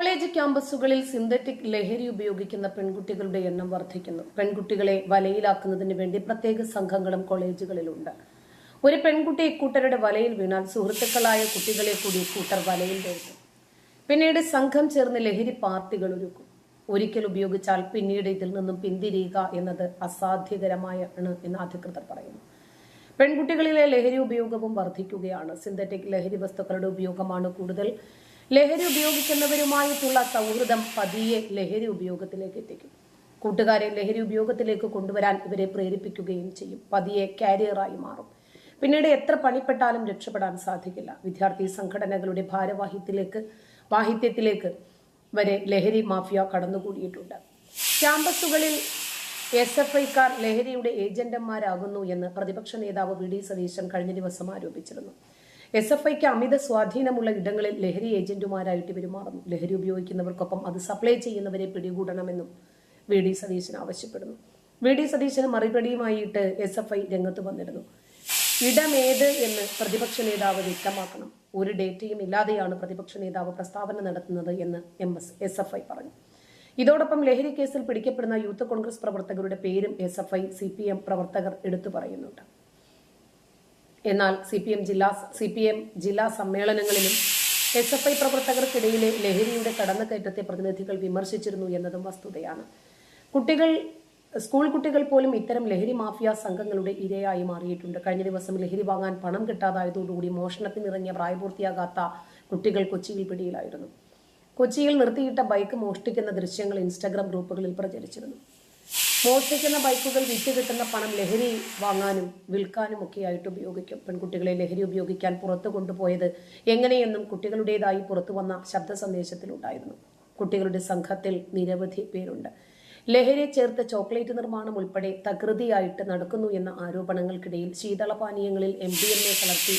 College ക്യാമ്പസുകളിൽ synthetic ലഹരി ഉപയോഗിക്കുന്ന പെൺകുട്ടികളുടെ എണ്ണം വർദ്ധിക്കുന്നു. പെൺകുട്ടികളെ വലയിലാക്കുന്നതിന് വേണ്ടി പ്രത്യേക സംഘങ്ങളും കോളേജുകളിലുണ്ട്. ഒരു പെൺകുട്ടി ഇക്കൂട്ടരുടെ വലയിൽ വീണാൽ സുഹൃത്തുക്കളായ കുട്ടികളെ കൂടി ഇക്കൂട്ടർ വലയിൽ വീഴ്ത്തും. പിന്നീട് സംഘം ചേർന്ന് ലഹരി പാർട്ടികൾ ഒരുക്കും. ഒരിക്കൽ ഉപയോഗിച്ചാൽ പിന്നീട് ഇതിൽ നിന്നും പിന്തിരിയുക എന്നത് അസാധ്യകരമായാണ് എന്ന് അധികൃതർ പറയുന്നു. പെൺകുട്ടികളിലെ ലഹരി ഉപയോഗവും വർദ്ധിക്കുകയാണ്. സിന്തറ്റിക് ലഹരി വസ്തുക്കളുടെ ഉപയോഗമാണ് കൂടുതൽ ലഹരി ഉപയോഗിക്കുന്നവരുമായിട്ടുള്ള സൗഹൃദം പതിയെ ലഹരി ഉപയോഗത്തിലേക്ക് എത്തിക്കും. കൂട്ടുകാരെ ലഹരി ഉപയോഗത്തിലേക്ക് കൊണ്ടുവരാൻ ഇവരെ പ്രേരിപ്പിക്കുകയും ചെയ്യും. പതിയെ കാരിയറായി മാറും. പിന്നീട് എത്ര പണിപ്പെട്ടാലും രക്ഷപ്പെടാൻ സാധിക്കില്ല. വിദ്യാർത്ഥി സംഘടനകളുടെ ഭാരവാഹിത്യത്തിലേക്ക് വാഹിത്യത്തിലേക്ക് വരെ ലഹരി മാഫിയ കടന്നുകൂടിയിട്ടുണ്ട്. ക്യാമ്പസുകളിൽ എസ് എഫ് ഐക്കാർ ലഹരിയുടെ ഏജന്റന്മാരാകുന്നു എന്ന് പ്രതിപക്ഷ നേതാവ് വി ഡി സതീശൻ കഴിഞ്ഞ ദിവസം ആരോപിച്ചിരുന്നു. എസ് എഫ് ഐക്ക് അമിത സ്വാധീനമുള്ള ഇടങ്ങളിൽ ലഹരി ഏജന്റുമാരായിട്ട് പെരുമാറുന്നു ലഹരി ഉപയോഗിക്കുന്നവർക്കൊപ്പം അത് സപ്ലൈ ചെയ്യുന്നവരെ പിടികൂടണമെന്നും വി ഡി സതീശൻ ആവശ്യപ്പെടുന്നു. വി ഡി സതീശന് മറുപടിയുമായിട്ട് എസ് എഫ് ഐ രംഗത്ത് വന്നിരുന്നു. ഇടമേത് എന്ന് പ്രതിപക്ഷ നേതാവ് വ്യക്തമാക്കണം. ഒരു ഡേറ്റയും ഇല്ലാതെയാണ് പ്രതിപക്ഷ നേതാവ് പ്രസ്താവന നടത്തുന്നത് എന്ന് M S S F I പറഞ്ഞു. ഇതോടൊപ്പം ലഹരി കേസിൽ പിടിക്കപ്പെടുന്ന യൂത്ത് കോൺഗ്രസ് പ്രവർത്തകരുടെ പേരും S F I C P M പ്രവർത്തകർ എടുത്തു പറയുന്നുണ്ട്. എന്നാൽ സി പി എം ജില്ലാ സി പി എം ജില്ലാ സമ്മേളനങ്ങളിലും എസ് എഫ് ഐ പ്രവർത്തകർക്കിടയിലെ ലഹരിയുടെ കടന്നുകയറ്റത്തെ പ്രതിനിധികൾ വിമർശിച്ചിരുന്നു എന്നതും വസ്തുതയാണ്. കുട്ടികൾ സ്കൂൾ കുട്ടികൾ പോലും ഇത്തരം ലഹരി മാഫിയ സംഘങ്ങളുടെ ഇരയായി മാറിയിട്ടുണ്ട്. കഴിഞ്ഞ ദിവസം ലഹരി വാങ്ങാൻ പണം കിട്ടാതായതോടുകൂടി മോഷണത്തിനിറങ്ങിയ പ്രായപൂർത്തിയാകാത്ത കുട്ടികൾ കൊച്ചിയിൽ പിടിയിലായിരുന്നു. കൊച്ചിയിൽ നിർത്തിയിട്ട ബൈക്ക് മോഷ്ടിക്കുന്ന ദൃശ്യങ്ങൾ ഇൻസ്റ്റാഗ്രാം ഗ്രൂപ്പുകളിൽ പ്രചരിച്ചിരുന്നു. മോഷ്ടിക്കുന്ന ബൈക്കുകൾ വിറ്റ് കിട്ടുന്ന പണം ലഹരി വാങ്ങാനും വിൽക്കാനും ഒക്കെ ആയിട്ട് ഉപയോഗിക്കും. പെൺകുട്ടികളെ ലഹരി ഉപയോഗിക്കാൻ പുറത്തു കൊണ്ടുപോയത് എങ്ങനെയെന്നും കുട്ടികളുടേതായി പുറത്തു വന്ന ശബ്ദ സന്ദേശത്തിലുണ്ടായിരുന്നു കുട്ടികളുടെ സംഘത്തിൽ നിരവധി പേരുണ്ട്. ലഹരി ചേർത്ത് ചോക്ലേറ്റ് നിർമ്മാണം ഉൾപ്പെടെ തകൃതിയായിട്ട് നടക്കുന്നു എന്ന ആരോപണങ്ങൾക്കിടയിൽ ശീതളപാനീയങ്ങളിൽ എം ഡി എം എ കലർത്തി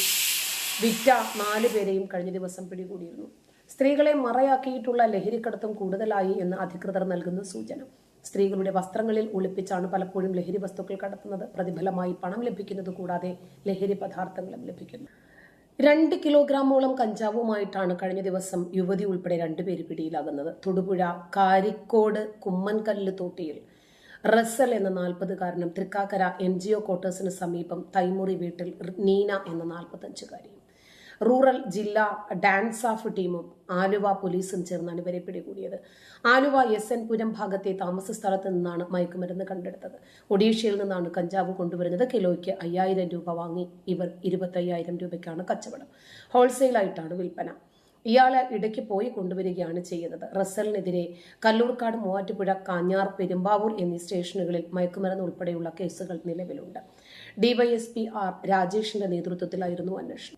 വിറ്റ നാല് പേരെയും കഴിഞ്ഞ ദിവസം പിടികൂടിയിരുന്നു. സ്ത്രീകളെ മറയാക്കിയിട്ടുള്ള ലഹരിക്കടത്തും കൂടുതലായി എന്ന് അധികൃതർ നൽകുന്ന സൂചന. സ്ത്രീകളുടെ വസ്ത്രങ്ങളിൽ ഒളിപ്പിച്ചാണ് പലപ്പോഴും ലഹരി വസ്തുക്കൾ കടത്തുന്നത്. പ്രതിഫലമായി പണം ലഭിക്കുന്നത് കൂടാതെ ലഹരി പദാർത്ഥങ്ങളും ലഭിക്കുന്നു. രണ്ട് കിലോഗ്രാമോളം കഞ്ചാവുമായിട്ടാണ് കഴിഞ്ഞ ദിവസം യുവതി ഉൾപ്പെടെ രണ്ടുപേര് പിടിയിലാകുന്നത്. തൊടുപുഴ കാരിക്കോട് കുമ്മൻകല്ല് തോട്ടിയിൽ റസൽ എന്ന നാൽപ്പതുകാരനും തൃക്കാക്കര എൻ ജി ഒ ക്വാർട്ടേഴ്സിന് സമീപം തൈമുറി വീട്ടിൽ നീന എന്ന നാൽപ്പത്തഞ്ചുകാരിയും. റൂറൽ ജില്ലാ ഡാൻസ് ഓഫ് ടീമും ആലുവ പോലീസും ചേർന്നാണ് ഇവരെ പിടികൂടിയത്. ആലുവ എസ് എൻ പുരം ഭാഗത്തെ താമസ സ്ഥലത്ത് നിന്നാണ് മയക്കുമരുന്ന് കണ്ടെടുത്തത്. ഒഡീഷയിൽ നിന്നാണ് കഞ്ചാവ് കൊണ്ടുവരുന്നത്. കിലോയ്ക്ക് അയ്യായിരം രൂപ വാങ്ങി ഇവർ ഇരുപത്തയ്യായിരം രൂപയ്ക്കാണ് കച്ചവടം. ഹോൾസെയിലായിട്ടാണ് വിൽപ്പന. ഇയാളെ ഇടയ്ക്ക് പോയി കൊണ്ടുവരികയാണ് ചെയ്യുന്നത്. റസലിനെതിരെ കല്ലൂർക്കാട് മൂവാറ്റുപുഴ കാഞ്ഞാർ പെരുമ്പാവൂർ എന്നീ സ്റ്റേഷനുകളിൽ മയക്കുമരുന്ന് ഉൾപ്പെടെയുള്ള കേസുകൾ നിലവിലുണ്ട്. ഡിവൈഎസ്പി ആർ രാജേഷിന്റെ നേതൃത്വത്തിലായിരുന്നു അന്വേഷണം.